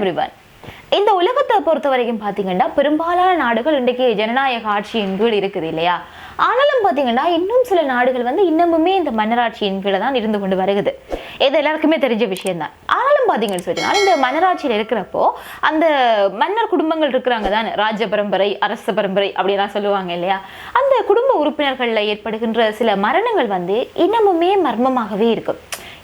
Everyone இந்த உலகத்தை பொறுத்த வரைக்கும் பார்த்தீங்கன்னா பெரும்பாலான நாடுகள் இன்றைக்கு ஜனநாயக ஆட்சியின் கீழ் இருக்குது இல்லையா? ஆனாலும் பார்த்தீங்கன்னா இன்னும் சில நாடுகள் வந்து இன்னமுமே இந்த மன்னராட்சியின் கீழே தான் இருந்து கொண்டு வருகுது இது எல்லாருக்குமே தெரிஞ்ச விஷயம்தான். ஆனாலும் பார்த்தீங்கன்னு சொன்னா இந்த மன்னராட்சியில் இருக்கிறப்போ அந்த மன்னர் குடும்பங்கள் இருக்கிறாங்க தானே. ராஜ பரம்பரை அரச பரம்பரை அப்படிலாம் சொல்லுவாங்க இல்லையா? அந்த குடும்ப உறுப்பினர்களில் ஏற்படுகின்ற சில மரணங்கள் வந்து இன்னமுமே மர்மமாகவே இருக்கும்.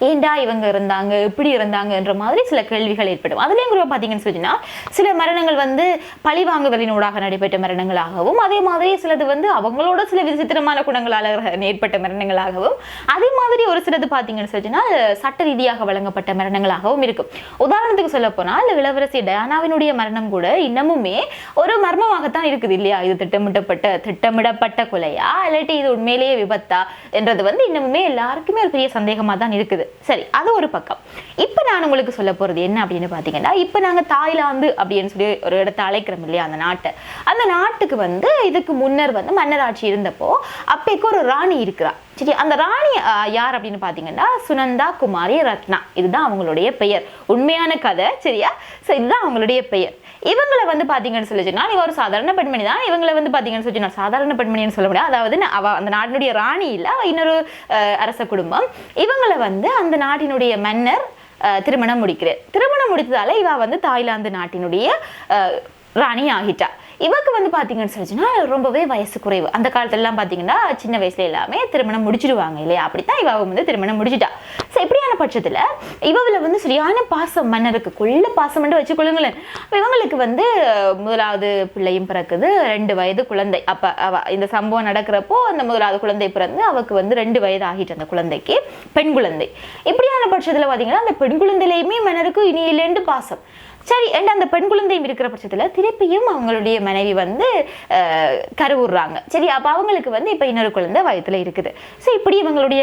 ஏண்டா இவங்க இருந்தாங்க? இப்படி இருந்தாங்கன்ற மாதிரி சில கேள்விகள் ஏற்படும். அதுலேயும் கூட பார்த்தீங்கன்னு சொன்னா சில மரணங்கள் வந்து பழிவாங்குதலினூடாக நடைபெற்ற மரணங்களாகவும் அதே மாதிரி சிலது வந்து அவங்களோட சில விசித்திரமான குணங்களால் ஏற்பட்ட மரணங்களாகவும் அதே மாதிரி ஒரு சிலது பார்த்தீங்கன்னு சொன்னா சட்ட ரீதியாக வழங்கப்பட்ட மரணங்களாகவும் இருக்கும். உதாரணத்துக்கு சொல்ல போனால் இளவரசி டயானாவினுடைய மரணம் கூட இன்னமுமே ஒரு மர்மமாகத்தான் இருக்குது இல்லையா? இது திட்டமிட்டப்பட்ட திட்டமிடப்பட்ட கொலையா? இல்லாட்டி இது உண்மையிலேயே விபத்தா? என்றது வந்து இன்னமுமே எல்லாருக்குமே ஒரு பெரிய சந்தேகமாக தான் இருக்குது. சரி அது ஒரு பக்கம். இப்போ நான் உங்களுக்கு சொல்ல போகிறது என்ன அப்படின்னு பார்த்தீங்கன்னா இப்போ நாங்கள் தாய்லாந்து அப்படின்னு சொல்லி ஒரு இடத்த அழைக்கிறோம் இல்லையா அந்த நாட்டை. அந்த நாட்டுக்கு வந்து இதுக்கு முன்னர் வந்து மன்னராட்சி இருந்தப்போ அப்பைக்கு ஒரு ராணி இருக்கிறா. சரி அந்த ராணி யார் அப்படின்னு பார்த்தீங்கன்னா சுனந்தா குமாரி ரத்னா. இதுதான் அவங்களுடைய பெயர். உண்மையான கதை சரியா? ஸோ இதுதான் அவங்களுடைய பெயர். இவங்களை வந்து பார்த்தீங்கன்னு சொல்லி சொன்னால் இவ ஒரு சாதாரண பெண்மணி தான். இவங்களை வந்து பார்த்தீங்கன்னு சொல்லி சொன்னால் சாதாரண பெண்மணின்னு சொல்ல முடியாது. அதாவது அவ அந்த நாட்டினுடைய ராணி இல்லை இன்னொரு அரச குடும்பம். இவங்களை வந்து அந்த நாட்டினுடைய மன்னர் திருமணம் முடிக்கிறார் திருமணம் முடித்ததால இவ வந்து தாய்லாந்து நாட்டினுடைய ராணி ஆகிட்டா. இவக்கு வந்து பார்த்தீங்கன்னு சொல்லிச்சுன்னா ரொம்பவே வயசு குறைவு. அந்த காலத்துலலாம் பார்த்தீங்கன்னா சின்ன வயசுல எல்லாமே திருமணம் முடிச்சிடுவாங்க இல்லையா? அப்படித்தான் இவ வந்து திருமணம் முடிச்சிட்டா. ஸோ இப்படியான பட்சத்தில் இவவில் வந்து சரியான பாசம் மன்னருக்கு கொள்ள பாசம் மட்டும் வச்சுக்கொள்ளுங்களேன் இவங்களுக்கு வந்து முதலாவது பிள்ளையும் பிறக்குது ரெண்டு வயது குழந்தை. அப்போ அவ இந்த சம்பவம் நடக்கிறப்போ அந்த முதலாவது குழந்தை பிறந்து அவக்கு வந்து ரெண்டு வயது ஆகிட்டு அந்த குழந்தைக்கு பெண் குழந்தை. இப்படியான பட்சத்தில் பார்த்தீங்கன்னா அந்த பெண் குழந்தையிலையுமே மன்னருக்கு இனி இல்லைண்டு பாசம். சரி and அந்த பெண் குழந்தையும் இருக்கிற பட்சத்தில் திருப்பியும் அவங்களுடைய மனைவி வந்து அஹ், சரி அப்போ அவங்களுக்கு வந்து இப்போ இன்னொரு குழந்தை வயத்தில் இருக்குது. ஸோ இப்படி இவங்களுடைய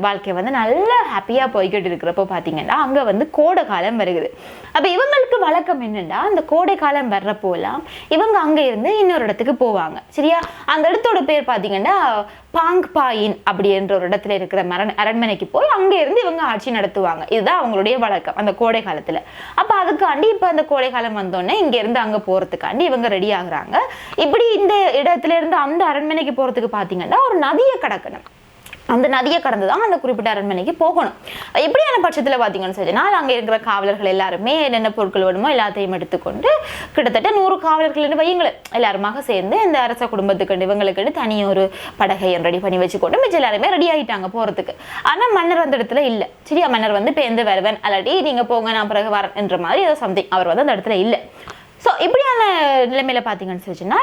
வாழ்க்கை வந்து நல்லா ஹாப்பியாக போய்கிட்டு இருக்கிறப்போ பார்த்தீங்கன்னா அங்கே வந்து கோடை காலம் வருகுது. அப்போ இவங்களுக்கு வழக்கம் என்னென்னா அந்த கோடை காலம் வர்றப்போலாம் இவங்க அங்கே இருந்து இன்னொரு இடத்துக்கு போவாங்க. சரியா? அந்த இடத்தோட பேர் பார்த்தீங்கன்னா பாங் பாயின் அப்படின்ற ஒரு இடத்துல இருக்கிற மரண அரண்மனைக்கு போய் அங்கே இருந்து இவங்க ஆட்சி நடத்துவாங்க. இதுதான் அவங்களுடைய வழக்கம் அந்த கோடை காலத்தில். அப்போ அதுக்காண்டி இப்போ அந்த கோடை காலம் வந்தோடனே இங்கேருந்து அங்கே போகிறதுக்காண்டி இவங்க ரெடி ஆகுறாங்க. இப்படி இந்த இடத்துல இருந்து அந்த அரண்மனைக்கு போகிறதுக்கு பார்த்தீங்கன்னா ஒரு நதியை கடக்கணும். அந்த நதியை கடந்து தான் அந்த குறிப்பிட்ட அரண்மனைக்கு போகணும். எப்படியான பட்சத்தில் பார்த்தீங்கன்னு சொன்னால் அங்கே இருக்கிற காவலர்கள் எல்லாருமே என்னென்ன பொருட்கள் வேணுமோ எல்லாத்தையும் எடுத்துக்கொண்டு கிட்டத்தட்ட நூறு காவலர்கள்னு வையுங்கள் எல்லாருமாக சேர்ந்து இந்த அரச குடும்பத்துக்கு இவங்களுக்கு தனி ஒரு படகை ரெடி பண்ணி வச்சுக்கொண்டு மிச்சம் எல்லாருமே ரெடி ஆகிட்டாங்க போகிறதுக்கு ஆனால் மன்னர் அந்த இடத்துல இல்லை. சரியா மன்னர் வந்து பேருந்து வருவன் அல்லாட்டி நீங்கள் போங்க நான் பிறகு வரேன் என்ற மாதிரி ஏதோ சம்திங் அவர் வந்து அந்த இடத்துல இல்லை. ஸோ இப்படியான நிலைமையில பார்த்தீங்கன்னு சொல்லிச்சுன்னா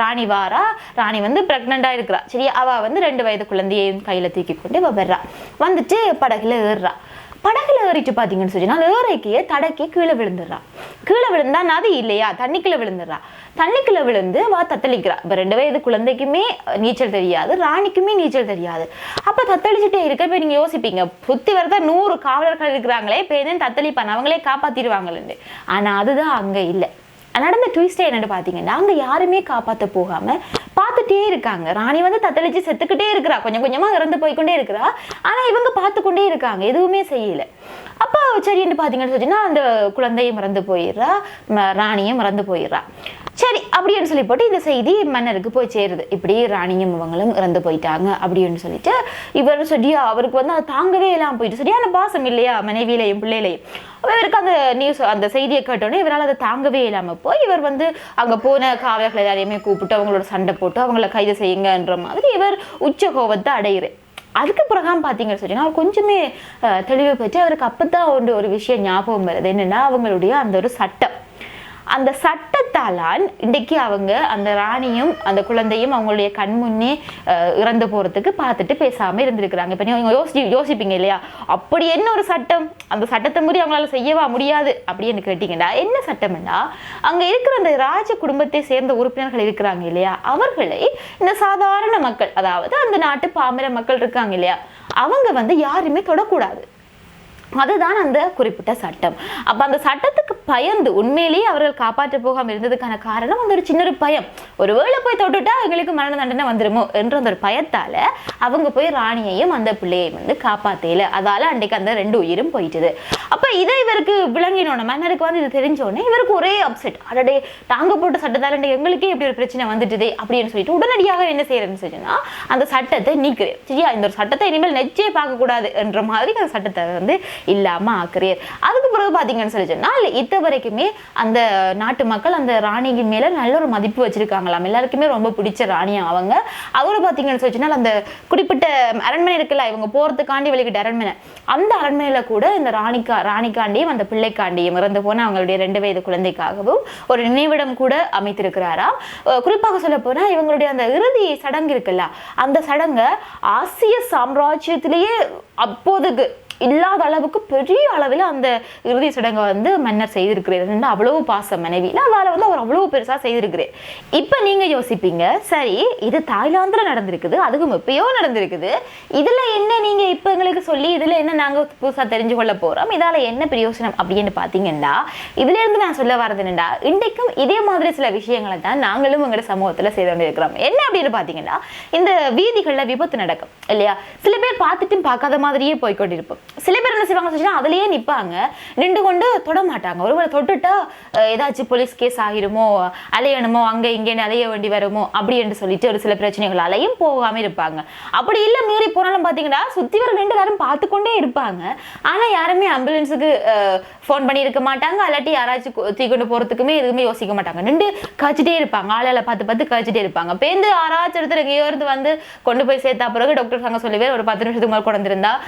ராணி வாரா? ராணி வந்து ப்ரெக்னெண்ட்டாக இருக்கிறா. சரி அவள் வந்து ரெண்டு வயது குழந்தையையும் கையில் தூக்கி கொண்டு இவ வர்றா வந்துட்டு படகுல ஏறுறா. படகுல ஏறிட்டு பார்த்தீங்கன்னு சொன்னால் ஏறைக்கு தடக்கி கீழே விழுந்துடுறா. கீழே விழுந்தா நதி இல்லையா? தண்ணிக்குள்ளே விழுந்துடுறா. தண்ணிக்குள்ளே விழுந்து வா தத்தளிக்கிறா. இப்போ ரெண்டு வயது குழந்தைக்குமே நீச்சல் தெரியாது ராணிக்குமே நீச்சல் தெரியாது. அப்போ தத்தளிச்சுட்டே இருக்க இப்போ நீங்கள் யோசிப்பீங்க புத்தி வரத நூறு காவலர்கள் இருக்கிறாங்களே இப்போ என்ன தத்தளிப்பான் அவங்களே காப்பாற்றிடுவாங்களேன்னு ஆனால் அதுதான் அங்கே இல்லை. நடந்த ட்விஸ்டே என்னென்னு பார்த்தீங்கன்னா அங்கே யாருமே காப்பாற்ற போகாமல் பார்த்துட்டே இருக்காங்க. ராணி வந்து தத்தளிச்சு செத்துக்கிட்டே இருக்கிறா. கொஞ்சம் கொஞ்சமாக இறந்து போய்க்கொண்டே இருக்கிறா. ஆனால் இவங்க பார்த்து கொண்டே இருக்காங்க. எதுவுமே செய்யலை. அப்போ சரின்னு பார்த்தீங்கன்னு சொன்னா அந்த குழந்தையும் மறந்து போயிடுறா. ம- ராணியும் மறந்து போயிடுறா. சரி அப்படின்னு சொல்லி போட்டு இந்த செய்தி மன்னருக்கு போய் சேருது. இப்படி ராணியும் இவங்களும் இறந்து போயிட்டாங்க அப்படின்னு சொல்லிட்டு இவர் சரியா அவருக்கு வந்து அதை தாங்கவே இல்லாமல் போயிட்டு சரியான பாசம் இல்லையா? மனைவியிலையும் பிள்ளையிலையும் இவருக்கு அந்த நியூஸ் அந்த செய்தியை கேட்டோன்னே இவரால் அதை தாங்கவே இல்லாமல் போய் இவர் வந்து அங்கே போன காவலர்கள் எல்லாரையுமே கூப்பிட்டு அவங்களோட சண்டை போட்டு அவங்கள கைது செய்யுங்கன்ற மாதிரி இவர் உச்ச கோபத்தை அடையிறார். அதுக்கு பிறகாம் பார்த்தீங்கன்னு சொன்னீங்கன்னா அவர் கொஞ்சமே தெளிவு பெற்று அவருக்கு அப்போ தான் ஒரு ஒரு விஷயம் ஞாபகம் வருது. என்னென்னா அவங்களுடைய அந்த ஒரு சட்டம். அந்த சட்டம் சட்டத்தாலான் இன்றைக்கு அவங்க அந்த ராணியும் அந்த குழந்தையும் அவங்களுடைய கண் முன்னே இறந்து போகிறதுக்கு பார்த்துட்டு பேசாமல் இருந்திருக்கிறாங்க. இப்போ நீங்கள் யோசி யோசிப்பீங்க இல்லையா? அப்படி என்ன ஒரு சட்டம்? அந்த சட்டத்தை முறி அவங்களால செய்யவா முடியாது அப்படின்னு கேட்டிங்கன்னா என்ன சட்டம்னா அங்கே இருக்கிற அந்த ராஜ குடும்பத்தை சேர்ந்த உறுப்பினர்கள் இருக்கிறாங்க இல்லையா? அவர்களை இந்த சாதாரண மக்கள் அதாவது அந்த நாட்டு பாமர மக்கள் இருக்காங்க இல்லையா? அவங்க வந்து யாருமே தொடக்கூடாது. அதுதான் அந்த குறிப்பிட்ட சட்டம். அப்போ அந்த சட்டத்துக்கு பயந்து உண்மையிலேயே அவர்கள் காப்பாற்ற போகாமல் இருந்ததுக்கான காரணம் அந்த ஒரு சின்ன ஒரு பயம் ஒருவேளை போய் தொட்டுட்டா எங்களுக்கு மரண தண்டனை வந்துருமோ என்ற அந்த ஒரு பயத்தால் அவங்க போய் ராணியையும் அந்த பிள்ளையையும் வந்து காப்பாத்தல. அதால் அன்றைக்கு அந்த ரெண்டு உயிரும் போயிட்டுது. அப்போ இதை இவருக்கு விளங்கினோட மன்னருக்கு வந்து இது தெரிஞ்சோடனே இவருக்கு ஒரே அப்செட் அடடே தாங்க போட்ட சட்டத்தால் இன்றைக்கு எங்களுக்கே இப்படி ஒரு பிரச்சனை வந்துட்டுதே அப்படின்னு சொல்லிட்டு உடனடியாக என்ன செய்யறேன்னு சொல்லிச்சுன்னா அந்த சட்டத்தை நீக்கிறேன் சரியா? இந்த ஒரு சட்டத்தை இனிமேல் நெச்சே பார்க்கக்கூடாது என்ற மாதிரி அந்த சட்டத்தை வந்து இல்லாமல் ஆக்குறீர். அதுக்கு பிறகு பார்த்தீங்கன்னு சொல்லி சொன்னால் இத்த வரைக்குமே அந்த நாட்டு மக்கள் அந்த ராணிக்கு மேல நல்ல ஒரு மதிப்பு வச்சிருக்காங்களாம். எல்லாருக்குமே ரொம்ப பிடிச்ச ராணி அவங்க. அவர் பார்த்தீங்கன்னு சொல்லி சொன்னால் அந்த குறிப்பிட்ட அரண்மனை இருக்குல்ல இவங்க போகிறதுக்காண்டி வெளிக்கிட்ட அரண்மனை. அந்த அரண்மனையில் கூட இந்த ராணிக்கா ராணிக்காண்டியும் அந்த பிள்ளைக்காண்டியும் இறந்து போன அவங்களுடைய ரெண்டு வயது குழந்தைக்காகவும் ஒரு நினைவிடம் கூட அமைத்திருக்கிறாரா குறிப்பாக சொல்ல போனால் இவங்களுடைய அந்த இறுதி சடங்கு இருக்குல்ல அந்த சடங்கை ஆசிய சாம்ராஜ்யத்திலேயே அப்போதுக்கு இல்லாத அளவுக்கு பெரிய அளவில் அந்த இறுதி சடங்கை வந்து மன்னர் செய்திருக்கிறார். அவ்வளவு பாசம் மனைவியில் அதால் வந்து அவர் அவ்வளவு பெருசாக செய்திருக்கிறார். இப்போ நீங்கள் யோசிப்பீங்க சரி இது தாய்லாந்தில் நடந்திருக்குது அதுக்கும் எப்பயோ நடந்திருக்குது. இதில் என்ன நீங்கள் இப்போ எங்களுக்கு சொல்லி இதில் என்ன நாங்கள் புதுசாக தெரிஞ்சு கொள்ள போகிறோம் இதால் என்ன பிரயோசனம் அப்படின்னு பார்த்தீங்கன்னா இதுலேருந்து நான் சொல்ல வரது என்னடா இன்றைக்கும் இதே மாதிரி சில விஷயங்களை தான் நாங்களும் எங்களோட சமூகத்தில் செய்து கொண்டிருக்கிறோம். என்ன அப்படின்னு பார்த்தீங்கன்னா இந்த வீதிகளில் விபத்து நடக்கும் இல்லையா? சில பேர் பார்த்துட்டும் பார்க்காத மாதிரியே போய்கொண்டிருப்போம் சில பேர் என்ன செய்வாங்க சொன்னா அதுலயே நிப்பாங்க. நின்று கொண்டு தொட மாட்டாங்க. ஒருவேளை தொட்டுட்டா ஏதாச்சும் போலீஸ் கேஸ் ஆகிருமோ அலையணுமோ அங்க இங்கேன்னு அலைய வேண்டி வருமோ அப்படி என்று சொல்லிட்டு ஒரு சில பிரச்சனைகள் அலையும் போகாம இருப்பாங்க. அப்படி இல்லை மீறி போனாலும் பாத்தீங்கன்னா சுத்தி வர ரெண்டு பேரும் பார்த்து கொண்டே இருப்பாங்க. ஆனா யாருமே ஆம்புலன்ஸுக்கு ஃபோன் பண்ணி இருக்க மாட்டாங்க. அல்லாட்டி யாராச்சும் கு- கொண்டு போறதுக்குமே எதுவுமே யோசிக்க மாட்டாங்க. நின்று காய்ச்சிட்டே இருப்பாங்க. ஆளால் பார்த்து பார்த்து காய்ச்சிட்டே இருப்பாங்க. பேருந்து யாராச்சும் ஒருத்தர் எங்கேயோ இருந்து வந்து கொண்டு போய் சேர்த்தா பிறகு டாக்டர் சங்க சொல்லி ஒரு பத்து நிமிஷத்துக்கு மேலே கொண்டு வந்திருந்தா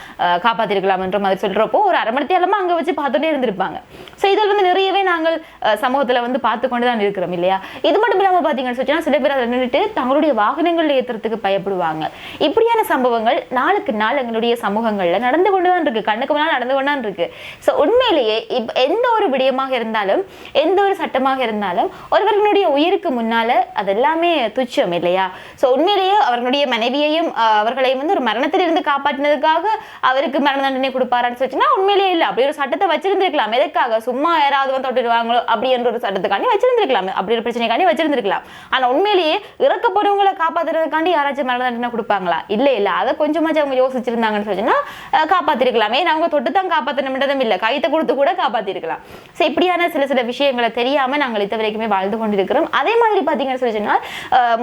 என்றும் காப்பாத்திருக்கலாம்ன்ற மாதிரி சொல்றப்போ ஒரு அரை மணி நேரமா அங்க வச்சு பார்த்துட்டே இருந்திருப்பாங்க. ஸோ இதில் வந்து நிறைய நாங்கள் சமூகத்தில் சமூகத்துல வந்து பார்த்து கொண்டு தான் இருக்கிறோம் இல்லையா? இது மட்டும் இல்லாம பாத்தீங்கன்னு சொன்னால் சில பேர் அதில் நின்றுட்டு தங்களுடைய வாகனங்கள் ஏத்துறதுக்கு பயப்படுவாங்க. இப்படியான சம்பவங்கள் நாளுக்கு நாள் எங்களுடைய சமூகங்கள்ல நடந்து கொண்டு தான் இருக்கு. கண்ணுக்கு முன்னால் நடந்து கொண்டு தான் இருக்கு. ஸோ உண்மையிலேயே இப் எந்த ஒரு விடயமாக இருந்தாலும் எந்த ஒரு சட்டமாக இருந்தாலும் ஒருவர்களுடைய உயிருக்கு முன்னால அது எல்லாமே துச்சம் இல்லையா? ஸோ உண்மையிலேயே அவர்களுடைய மனைவியையும் அஹ், அவர்களையும் வந்து ஒரு மரணத்திலிருந்து காப்பாற்றினதுக்காக அவருக்கு மரண தண்டனை கொடுப்பாரான்னு சொல்லிச்சுன்னா உண்மையிலேயே இல்லை. அப்படி ஒரு சட்டத்தை வச்சிருந்திருக்கலாம். எதுக்காக? சும்மா யாராவது வந்து தொட்டுடுவாங்களோ அப்படி என்ற ஒரு சட்டத்துக்காண்டி வச்சிருந்திருக்கலாம். அப்படி ஒரு பிரச்சனைக்காண்டி வச்சிருந்திருக்கலாம். ஆனா உண்மையிலேயே இறக்கப்படுவங்களை காப்பாத்துறதுக்காண்டி யாராச்சும் மரண தண்டனை கொடுப்பாங்களா? இல்ல இல்ல. அதை கொஞ்சமாச்சும் அவங்க யோசிச்சிருந்தாங்கன்னு சொன்னா அஹ், காப்பாத்திருக்கலாம். ஏன்னா அவங்க தொட்டு தான் காப்பாற்றணுன்றதும் இல்லை. கைத்தை கொடுத்து கூட காப்பாத்திருக்கலாம். ஸோ இப்படியான சில சில விஷயங்களை தெரியாம நாங்கள் இது வரைக்குமே வாழ்ந்து கொண்டிருக்கிறோம். அதே மாதிரி பாத்தீங்கன்னு சொல்லி சொன்னால்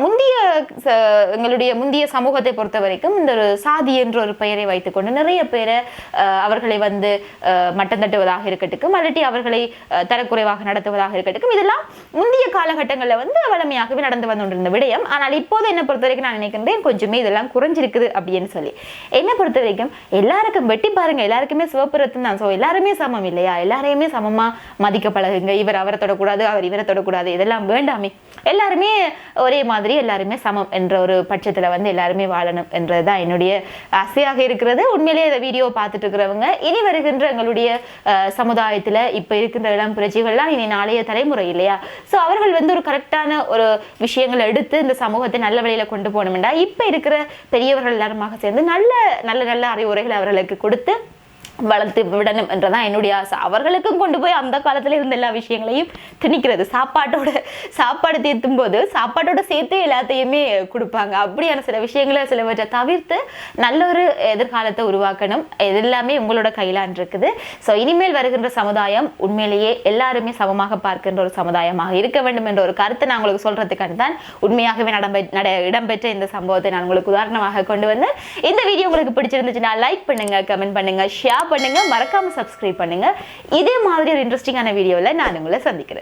முந்தைய எங்களுடைய முந்தைய சமூகத்தை பொறுத்த வரைக்கும் இந்த ஒரு சாதி என்ற ஒரு பெயரை வைத்துக்கொண்டு நிறைய பேரை அவர்களை வந்து மட்டம் தட்டுவதாக இருக்கட்டும் அல்லாட்டி அவர்களை தரக்குறை குறைவாக நடத்துவதாக இருக்கட்டும். இதெல்லாம் முந்தைய காலகட்டங்களில் வந்து வளமையாகவே நடந்து வந்து விடயம். ஆனால் இப்போது என்னை பொறுத்த வரைக்கும் நான் நினைக்கின்றேன் கொஞ்சமே இதெல்லாம் குறைஞ்சிருக்குது அப்படின்னு சொல்லி. என்னை பொறுத்த வரைக்கும் எல்லாருக்கும் வெட்டி பாருங்க. எல்லாருக்குமே சிவப்பு ரத்தம் தான். ஸோ எல்லாருமே சமம் இல்லையா? எல்லாரையுமே சமமாக மதிக்க பழகுங்க. இவர் அவரை தொடக்கூடாது அவர் இவரை தொடக்கூடாது. இதெல்லாம் வேண்டாமே. எல்லாருமே ஒரே மாதிரி எல்லாருமே சமம் என்ற ஒரு பட்சத்தில் வந்து எல்லாருமே வாழணும் என்றது தான் என்னுடைய ஆசையாக இருக்கிறது. உண்மையிலேயே இந்த வீடியோ பார்த்துட்டு இருக்கிறவங்க இனி வருகின்ற எங்களுடைய சமுதாயத்தில் இப்போ இப்ப இருக்கின்ற இளம் பிரஜைகள்லாம் இனி நாளைய தலைமுறை இல்லையா? ஸோ அவர்கள் வந்து ஒரு கரெக்டான ஒரு விஷயங்களை எடுத்து இந்த சமூகத்தை நல்ல வழியில கொண்டு போகணும்டா. இப்ப இருக்கிற பெரியவர்கள் எல்லாருமாக சேர்ந்து நல்ல நல்ல நல்ல அறிவுரைகளை அவர்களுக்கு கொடுத்து வளர்த்து விடணும் என்றதான் என்னுடைய ஆசை. அவர்களுக்கும் கொண்டு போய் அந்த காலத்தில் இருந்த எல்லா விஷயங்களையும் திணிக்கிறது. சாப்பாட்டோட சாப்பாடு தீர்த்தும் போது சாப்பாட்டோட சேர்த்து எல்லாத்தையுமே கொடுப்பாங்க. அப்படியான சில விஷயங்களை சிலவற்றை தவிர்த்து நல்ல ஒரு எதிர்காலத்தை உருவாக்கணும். இது எல்லாமே உங்களோட கையிலான் இருக்குது ஸோ இனிமேல் வருகின்ற சமுதாயம் உண்மையிலேயே எல்லாருமே சமமாக பார்க்கின்ற ஒரு சமுதாயமாக இருக்க வேண்டும் என்ற ஒரு கருத்தை நான் உங்களுக்கு சொல்றதுக்கான தான் உண்மையாகவே நடம்பெ நட இடம்பெற்ற இந்த சம்பவத்தை நான் உங்களுக்கு உதாரணமாக கொண்டு வந்தேன் இந்த வீடியோ உங்களுக்கு பிடிச்சிருந்துச்சுன்னா லைக் பண்ணுங்க கமெண்ட் பண்ணுங்க ஷேர் பண்ணுங்க. மறக்காம சப்ஸ்கிரைப் பண்ணுங்க. இதே மாதிரி ஒரு இன்ட்ரெஸ்டிங்கான வீடியோவில் நான் உங்களை சந்திக்கிறேன்.